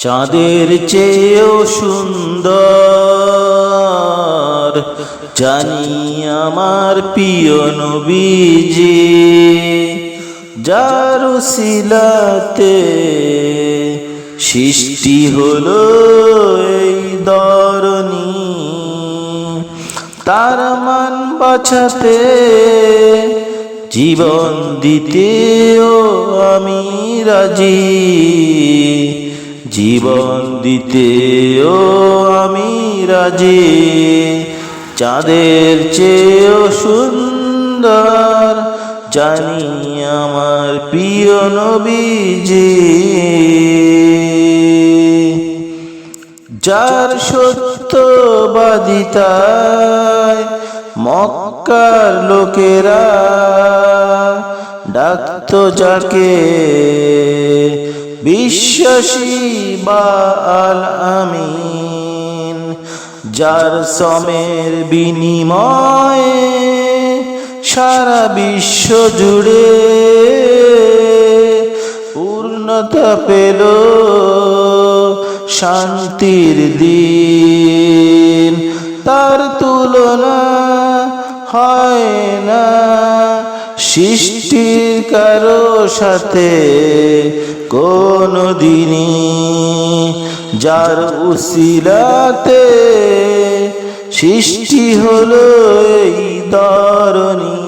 চাঁদের চেয়েও সুন্দর। জানি আমার প্রিয় নবীজি, যার সিলাতে সৃষ্টি হলো এই দরনি তার মান বাঁচাতে জীবন দিতেও আমি রাজি। জীবন দিতেও আমি রাজি। চাঁদের চেয়েও সুন্দর, জানি আমার প্রিয় নবীজি। যার সত্যবাদিতায় মক্কার লোকেরা ডাকত যাকে। বিশ্বাসী বা আল আমিন, যার সমের বিনিময়ে সারা বিশ্ব জুড়ে পূর্ণতা পেল শান্তির দিন। তার তুলনা হয় না, সৃষ্টির কারও সাথে কোনো দিনই যার উসিলাতে সৃষ্টি হলো এই ধরনী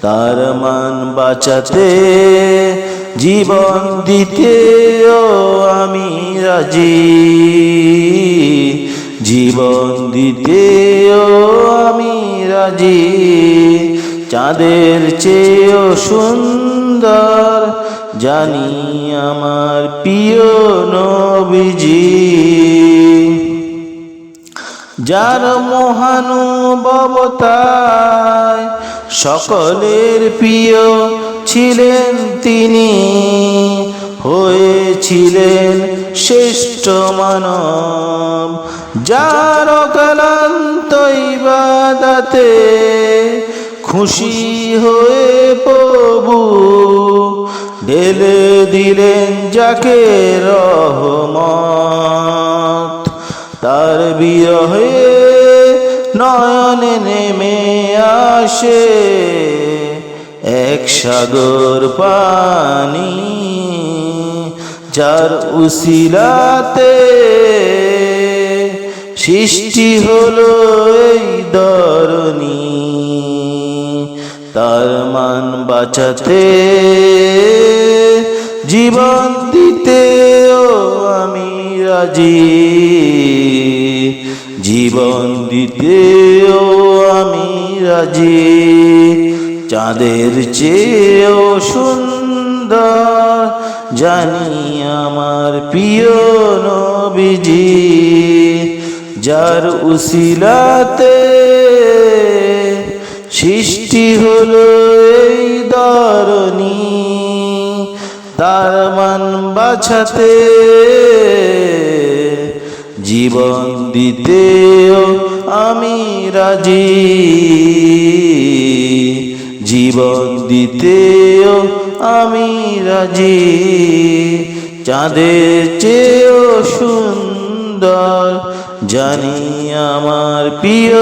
তার মান বাঁচাতে জীবন দিতেও আমি রাজি। জীবন দিতেও আমি রাজি। চাঁদের চেয়েও সুন্দর জানি আমার প্রিয় নবীজি। যার মহানুভবতায় সকলের প্রিয় ছিলেন তিনি, হয়েছিলেন শ্রেষ্ঠ মানব। যার অকালান্ত ইবাদাতে খুশি হয়ে প্রভু ঢেলে দিলেন যাকে রহমত। তার বিরহে নয়নে নেমে আসে এক সাগর পানি, যার উসিলাতে সৃষ্টি হলো এই ধরনী তার মান বাঁচাতে, জীবন দিতেও আমি রাজি। জীবন দিতেও আমি রাজি। চাঁদের চেয়েও সুন্দর, জানি আমার প্রিয় নবীজি। যার উসিলাতে সৃষ্টি হলো এই ধরনী তার মান বাছাতে জীবন দিতেও আমি রাজি। জীবন দিতেও আমি রাজি। চাঁদের চেয়েও সুন্দর জানি আমার প্রিয়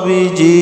নবীজি